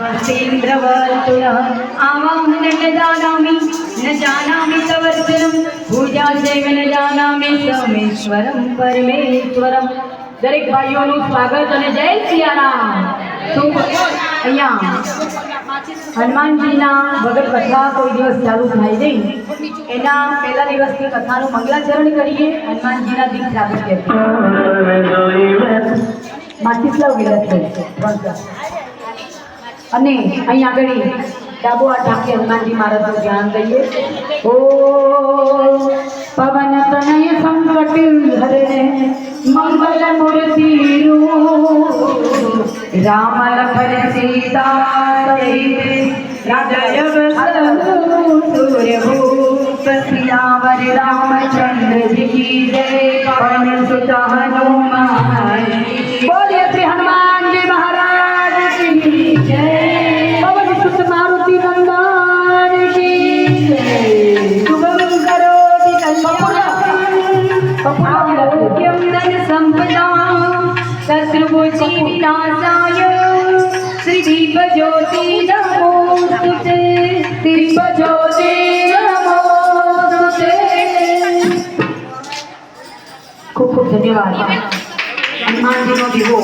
स्वस्तीन्द्रवतुरः आवाहन न जानामि न जानामि तवर्तनं पूजा चैव न जानामि सोमेश्वरं પરમેશ્વરમ દરેક ભાઈઓનું સ્વાગત અને જય સિયારામ શું અહીંયા હનુમાનજીના વગર કથા કોઈ દિવસ ચાલુ થાય નહીં એના પહેલા દિવસની કથાનું મંગલાચરણ કરીએ હનુમાનજીના દીક્ષા પ્રત્યે માચીસ લાવ ગયેલા અને અહીં આગળ ડાબો આ ઢાકે હનુમાનજી મહારાજનું ધ્યાન દઈએ ઓ પવન તનય સંકટ હરે મંગલ મૂર્તિ રામ લખન સીતા સહિત રાજય સૂર્યભૂપ સિયાવર રામચંદ્ર જી જય. પવન સુત आरोग्यं धनसम्पदां शत्रुभुजि विनाशाय श्रीदीपज्योति नमोऽस्तु ते दीपज्योति खूप खूप धन्यवाद हनुमान दिनो दिवो